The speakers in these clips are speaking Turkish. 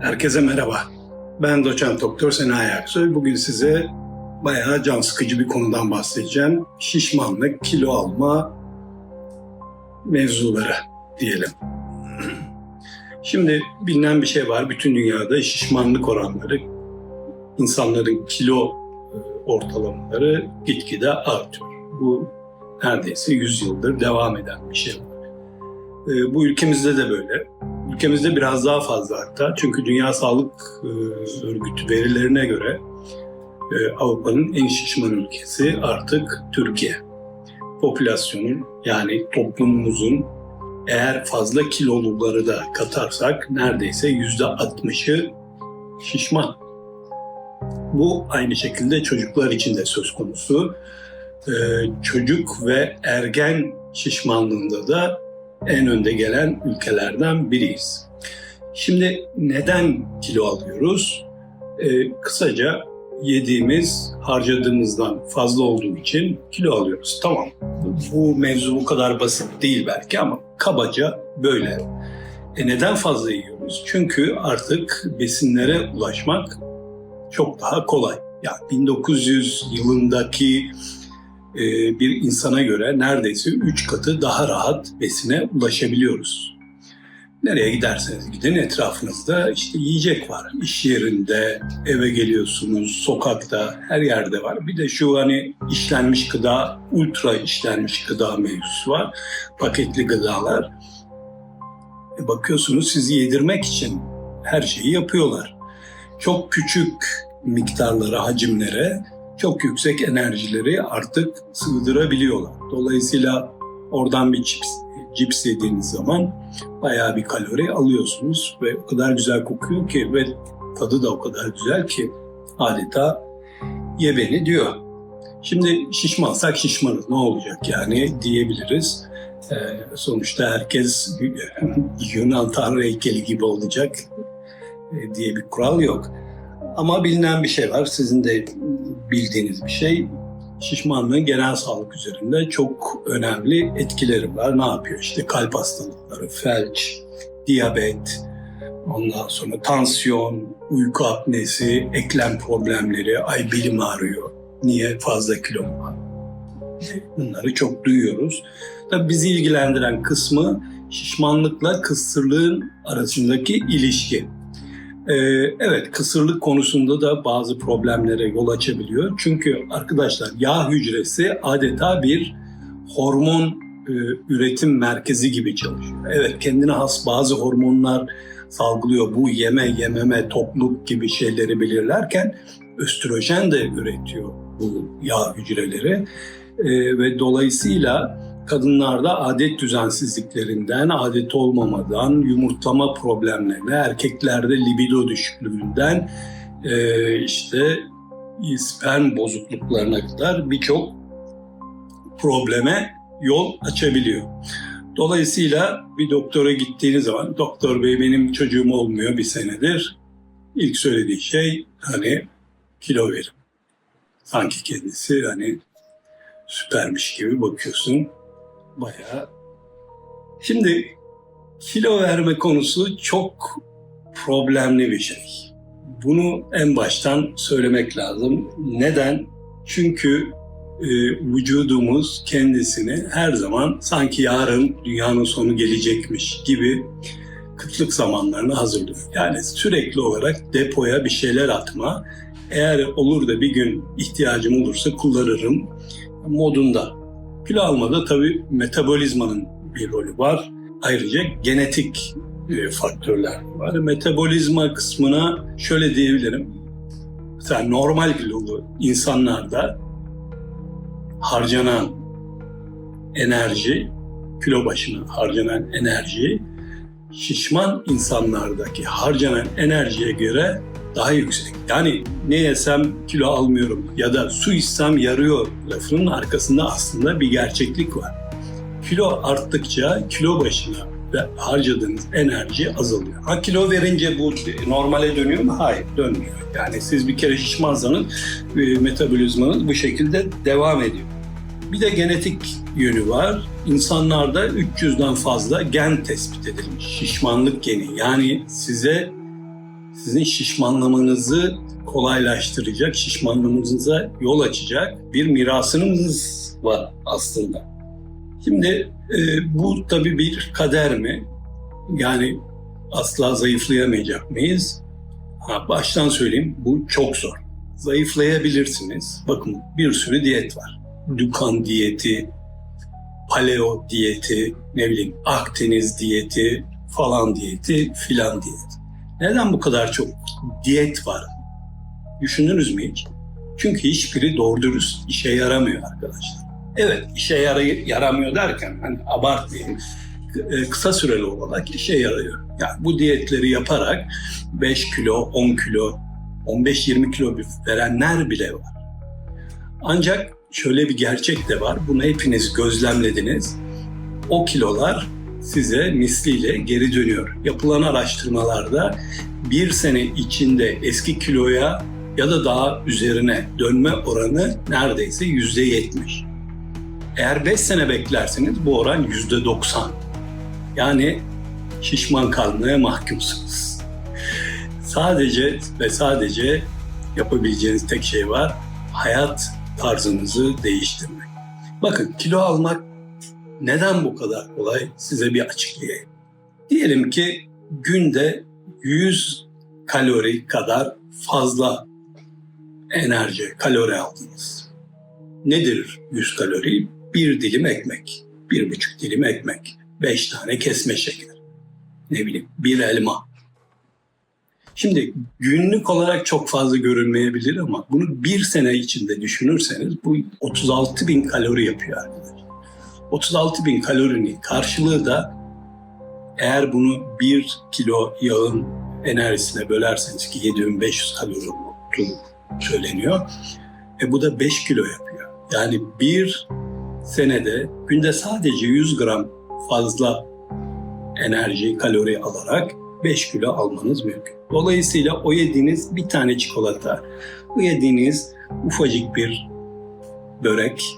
Herkese merhaba. Ben doçent doktor Senayi Aksoy. Bugün size bayağı can sıkıcı bir konudan bahsedeceğim. Şişmanlık, kilo alma mevzuları diyelim. Şimdi bilinen bir şey var. Bütün dünyada şişmanlık oranları, insanların kilo ortalamaları gitgide artıyor. Bu neredeyse 100 yıldır devam eden bir şey var. E, Bu ülkemizde de böyle. Ülkemizde biraz daha fazla hatta. Çünkü Dünya Sağlık e, Örgütü verilerine göre e, Avrupa'nın en şişman ülkesi artık Türkiye. Popülasyonun yani toplumumuzun eğer fazla kiloluları da katarsak neredeyse yüzde altmışı şişman. Bu aynı şekilde çocuklar için de söz konusu. E, Çocuk ve ergen şişmanlığında da en önde gelen ülkelerden biriyiz. Şimdi neden kilo alıyoruz? Ee, kısaca yediğimiz, harcadığımızdan fazla olduğu için kilo alıyoruz. Tamam, bu mevzu bu kadar basit değil belki ama kabaca böyle. E neden fazla yiyoruz? Çünkü artık besinlere ulaşmak çok daha kolay. Ya 1900 yılındaki bir insana göre neredeyse 3 katı daha rahat besine ulaşabiliyoruz. Nereye giderseniz gidin etrafınızda işte yiyecek var. İş yerinde, eve geliyorsunuz, sokakta, her yerde var. Bir de şu hani işlenmiş gıda, ultra işlenmiş gıda mevzusu var. Paketli gıdalar. E bakıyorsunuz sizi yedirmek için her şeyi yapıyorlar. Çok küçük miktarlara, hacimlere çok yüksek enerjileri artık sığdırabiliyorlar. Dolayısıyla oradan bir cips, cips yediğiniz zaman bayağı bir kalori alıyorsunuz ve o kadar güzel kokuyor ki ve tadı da o kadar güzel ki adeta ye beni diyor. Şimdi şişmansak şişmanız ne olacak yani diyebiliriz. Ee, sonuçta herkes Yunan tanrı heykeli gibi olacak e, diye bir kural yok. Ama bilinen bir şey var. Sizin de bildiğiniz bir şey. Şişmanlığın genel sağlık üzerinde çok önemli etkileri var. Ne yapıyor? İşte kalp hastalıkları, felç, diyabet, ondan sonra tansiyon, uyku apnesi, eklem problemleri, ay belim ağrıyor. Niye? Fazla kilom var. Bunları çok duyuyoruz. Tabii bizi ilgilendiren kısmı şişmanlıkla kısırlığın arasındaki ilişki. Ee, evet kısırlık konusunda da bazı problemlere yol açabiliyor. Çünkü arkadaşlar yağ hücresi adeta bir hormon e, üretim merkezi gibi çalışıyor. Evet kendine has bazı hormonlar salgılıyor. Bu yeme yememe tokluk gibi şeyleri belirlerken östrojen de üretiyor bu yağ hücreleri. Ee, ve dolayısıyla kadınlarda adet düzensizliklerinden, adet olmamadan, yumurtlama problemlerine, erkeklerde libido düşüklüğünden e, işte sperm bozukluklarına kadar birçok probleme yol açabiliyor. Dolayısıyla bir doktora gittiğiniz zaman doktor bey benim çocuğum olmuyor bir senedir. İlk söylediği şey hani kilo verin. Sanki kendisi hani süpermiş gibi bakıyorsun bayağı. Şimdi kilo verme konusu çok problemli bir şey. Bunu en baştan söylemek lazım. Neden? Çünkü e, vücudumuz kendisini her zaman sanki yarın dünyanın sonu gelecekmiş gibi kıtlık zamanlarına hazırlıyor. Yani sürekli olarak depoya bir şeyler atma, eğer olur da bir gün ihtiyacım olursa kullanırım modunda. Kilo almada tabii metabolizmanın bir rolü var. Ayrıca genetik e, faktörler var. Metabolizma kısmına şöyle diyebilirim. Mesela normal kilolu insanlarda harcanan enerji, kilo başına harcanan enerji şişman insanlardaki harcanan enerjiye göre daha yüksek. Yani ne yesem kilo almıyorum ya da su içsem yarıyor lafının arkasında aslında bir gerçeklik var. Kilo arttıkça kilo başına ve harcadığınız enerji azalıyor. Ha kilo verince bu normale dönüyor mu? Hayır dönmüyor. Yani siz bir kere şişmansanız e, metabolizmanız bu şekilde devam ediyor. Bir de genetik yönü var. İnsanlarda 300'den fazla gen tespit edilmiş. Şişmanlık geni. Yani size sizin şişmanlamanızı kolaylaştıracak, şişmanlamanıza yol açacak bir mirasınız var aslında. Şimdi e, bu tabii bir kader mi? Yani asla zayıflayamayacak mıyız? Ha, baştan söyleyeyim bu çok zor. Zayıflayabilirsiniz. Bakın bir sürü diyet var. Dukan diyeti, paleo diyeti, ne bileyim Akdeniz diyeti, falan diyeti, filan diyeti. Neden bu kadar çok diyet var? Düşündünüz mü hiç? Çünkü hiçbiri doğru dürüst işe yaramıyor arkadaşlar. Evet işe yaray- yaramıyor derken hani abartmayayım e, kısa süreli olarak işe yarıyor. Yani bu diyetleri yaparak 5 kilo, 10 kilo, 15-20 kilo verenler bile var. Ancak şöyle bir gerçek de var. Bunu hepiniz gözlemlediniz. O kilolar size misliyle geri dönüyor. Yapılan araştırmalarda bir sene içinde eski kiloya ya da daha üzerine dönme oranı neredeyse yüzde yetmiş. Eğer 5 sene beklerseniz bu oran yüzde 90. Yani şişman kalmaya mahkumsunuz. Sadece ve sadece yapabileceğiniz tek şey var. Hayat tarzınızı değiştirmek. Bakın kilo almak neden bu kadar kolay size bir açıklayayım. Diyelim ki günde 100 kalori kadar fazla enerji, kalori aldınız. Nedir 100 kalori? Bir dilim ekmek, bir buçuk dilim ekmek, beş tane kesme şeker, ne bileyim bir elma. Şimdi günlük olarak çok fazla görünmeyebilir ama bunu bir sene içinde düşünürseniz bu 36 bin kalori yapıyor arkadaşlar. 36 bin kalorinin karşılığı da eğer bunu bir kilo yağın enerjisine bölerseniz ki 7500 kalori söyleniyor. E bu da 5 kilo yapıyor. Yani bir senede günde sadece 100 gram fazla enerji, kalori alarak 5 kilo almanız mümkün. Dolayısıyla o yediğiniz bir tane çikolata, o yediğiniz ufacık bir börek,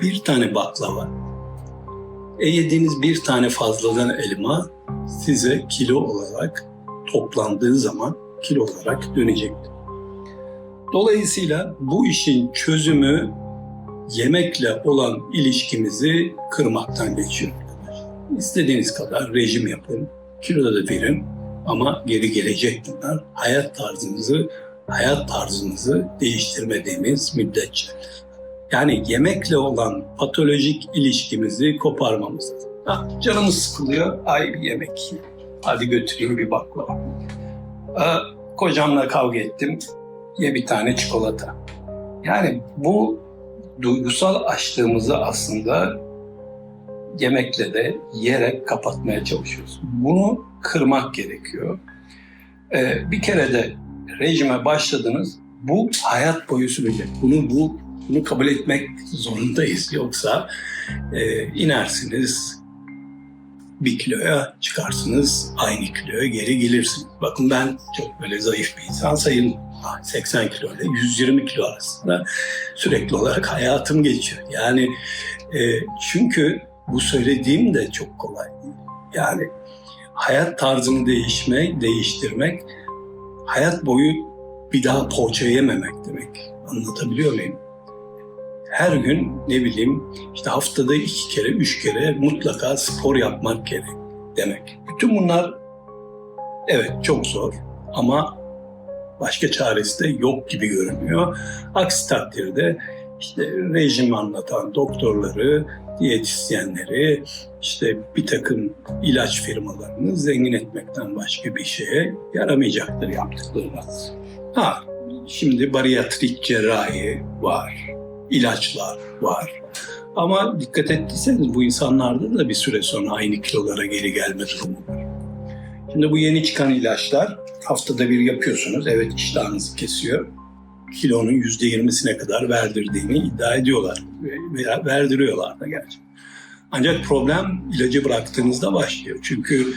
bir tane baklava, e yediğiniz bir tane fazladan elma size kilo olarak toplandığı zaman kilo olarak dönecektir. Dolayısıyla bu işin çözümü yemekle olan ilişkimizi kırmaktan geçiyor. İstediğiniz kadar rejim yapın, kilo da verin ama geri gelecek bunlar. Hayat tarzınızı, hayat tarzınızı değiştirmediğimiz müddetçe. Yani yemekle olan patolojik ilişkimizi koparmamız lazım. Ha, canımız sıkılıyor, ay bir yemek. Hadi götüreyim bir baklava. Aa, kocamla kavga ettim, ye bir tane çikolata. Yani bu duygusal açlığımızı aslında yemekle de yiyerek kapatmaya çalışıyoruz. Bunu kırmak gerekiyor. Ee, bir kere de rejime başladınız, bu hayat boyu sürecek. Bunu bu bunu kabul etmek zorundayız. Yoksa e, inersiniz, bir kiloya çıkarsınız, aynı kiloya geri gelirsiniz. Bakın ben çok böyle zayıf bir insan sayın 80 kilo ile 120 kilo arasında sürekli olarak hayatım geçiyor. Yani e, çünkü bu söylediğim de çok kolay. Yani hayat tarzını değişmek, değiştirmek, hayat boyu bir daha poğaça yememek demek. Anlatabiliyor muyum? Her gün ne bileyim işte haftada iki kere, üç kere mutlaka spor yapmak gerek demek. Bütün bunlar evet çok zor ama başka çaresi de yok gibi görünüyor. Aksi takdirde işte rejim anlatan doktorları, diyetisyenleri, işte bir takım ilaç firmalarını zengin etmekten başka bir şeye yaramayacaktır yaptıklarınız. Ha, şimdi bariyatrik cerrahi var, ilaçlar var. Ama dikkat ettiyseniz bu insanlarda da bir süre sonra aynı kilolara geri gelme durumu var. Şimdi bu yeni çıkan ilaçlar haftada bir yapıyorsunuz. Evet iştahınızı kesiyor. Kilonun yüzde yirmisine kadar verdirdiğini iddia ediyorlar. Veya verdiriyorlar da gerçekten. Ancak problem ilacı bıraktığınızda başlıyor. Çünkü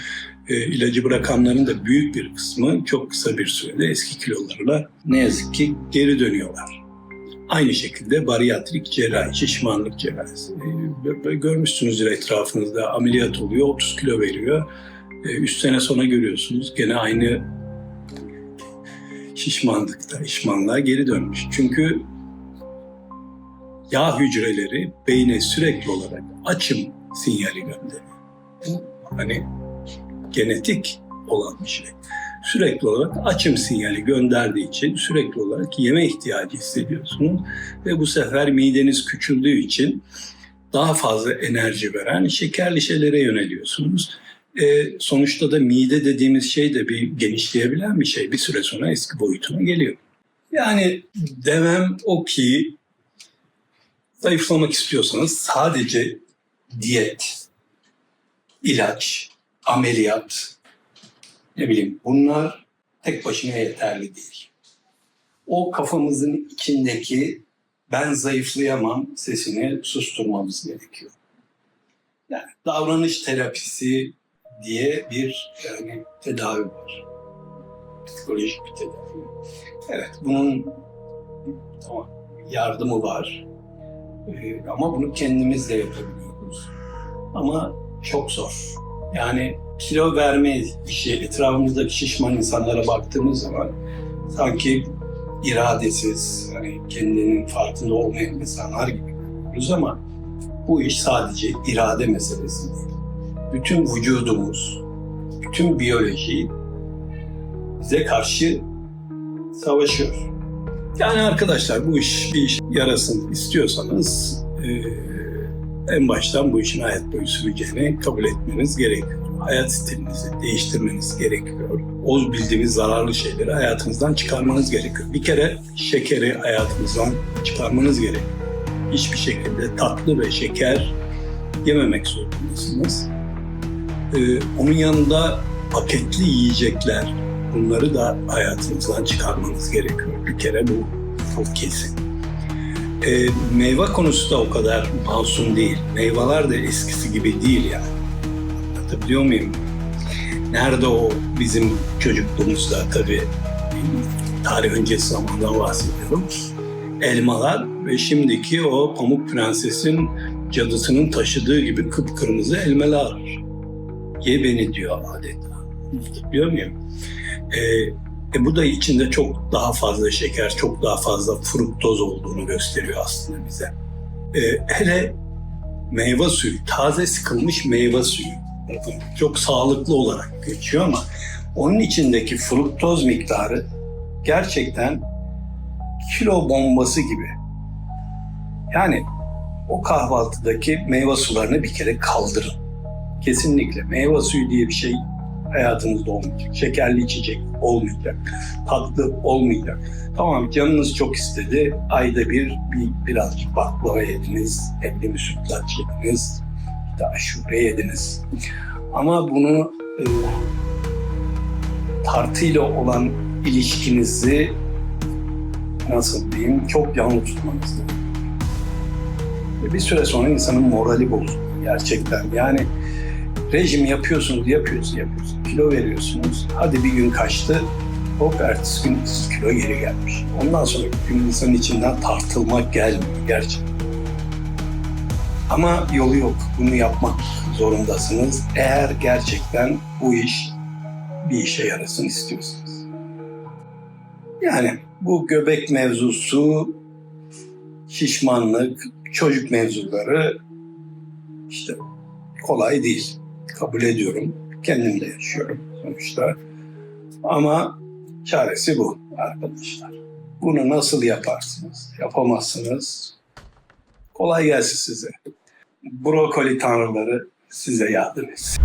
e, ilacı bırakanların da büyük bir kısmı çok kısa bir sürede eski kilolarına ne yazık ki geri dönüyorlar. Aynı şekilde bariyatrik cerrahi, şişmanlık cerrahisi. E, görmüşsünüzdür etrafınızda ameliyat oluyor, 30 kilo veriyor. 3 sene sonra görüyorsunuz gene aynı şişmanlıkta, işmanlığa geri dönmüş. Çünkü yağ hücreleri beyne sürekli olarak açım sinyali gönderiyor. Bu hani genetik olan bir şey. Sürekli olarak açım sinyali gönderdiği için sürekli olarak yeme ihtiyacı hissediyorsunuz. Ve bu sefer mideniz küçüldüğü için daha fazla enerji veren şekerli şeylere yöneliyorsunuz. E, sonuçta da mide dediğimiz şey de bir genişleyebilen bir şey. Bir süre sonra eski boyutuna geliyor. Yani demem o ki zayıflamak istiyorsanız sadece diyet, ilaç, ameliyat, ne bileyim bunlar tek başına yeterli değil. O kafamızın içindeki ben zayıflayamam sesini susturmamız gerekiyor. Yani davranış terapisi diye bir yani tedavi var. Psikolojik bir tedavi. Evet bunun yardımı var. Ee, ama bunu kendimiz de yapabiliyoruz. Ama çok zor. Yani kilo verme işi etrafımızdaki şişman insanlara baktığımız zaman sanki iradesiz, hani kendinin farkında olmayan insanlar gibi görüyoruz ama bu iş sadece irade meselesi değil. Bütün vücudumuz, bütün biyoloji bize karşı savaşıyor. Yani arkadaşlar bu iş bir iş yarasın istiyorsanız eee, en baştan bu işin hayat boyu süreceğini kabul etmeniz gerekiyor. Hayat stilinizi değiştirmeniz gerekiyor. O bildiğiniz zararlı şeyleri hayatınızdan çıkarmanız gerekiyor. Bir kere şekeri hayatınızdan çıkarmanız gerekiyor. Hiçbir şekilde tatlı ve şeker yememek zorundasınız. Ee, onun yanında paketli yiyecekler, bunları da hayatınızdan çıkarmanız gerekiyor. Bir kere bu çok kesin. Ee, meyve konusu da o kadar masum değil. Meyveler de eskisi gibi değil yani. Anlatabiliyor muyum? Nerede o bizim çocukluğumuzda tabii tarih öncesi zamandan bahsediyorum. Elmalar ve şimdiki o Pamuk Prenses'in cadısının taşıdığı gibi kıpkırmızı elmalar. Ye beni diyor adeta. Biliyor muyum? Ee, e bu da içinde çok daha fazla şeker, çok daha fazla fruktoz olduğunu gösteriyor aslında bize. E, hele meyve suyu, taze sıkılmış meyve suyu çok sağlıklı olarak geçiyor ama onun içindeki fruktoz miktarı gerçekten kilo bombası gibi. Yani o kahvaltıdaki meyve sularını bir kere kaldırın. Kesinlikle meyve suyu diye bir şey hayatınızda olmayacak. Şekerli içecek olmayacak. Tatlı olmayacak. Tamam canınız çok istedi. Ayda bir, bir birazcık baklava yediniz. Evli bir sütlaç yediniz. İşte aşure yediniz. Ama bunu e, tartıyla olan ilişkinizi nasıl diyeyim çok yanlış tutmanız bir süre sonra insanın morali bozuluyor gerçekten. Yani rejim yapıyorsunuz, yapıyorsunuz, yapıyorsunuz. Kilo veriyorsunuz. Hadi bir gün kaçtı. Hop ertesi gün kilo geri gelmiş. Ondan sonra gün insanın içinden tartılmak gelmiyor gerçekten. Ama yolu yok. Bunu yapmak zorundasınız. Eğer gerçekten bu iş bir işe yarasın istiyorsanız. Yani bu göbek mevzusu, şişmanlık, çocuk mevzuları işte kolay değil. Kabul ediyorum. Kendim de yaşıyorum sonuçta. Ama çaresi bu arkadaşlar. Bunu nasıl yaparsınız? Yapamazsınız. Kolay gelsin size. Brokoli tanrıları size yardım etsin.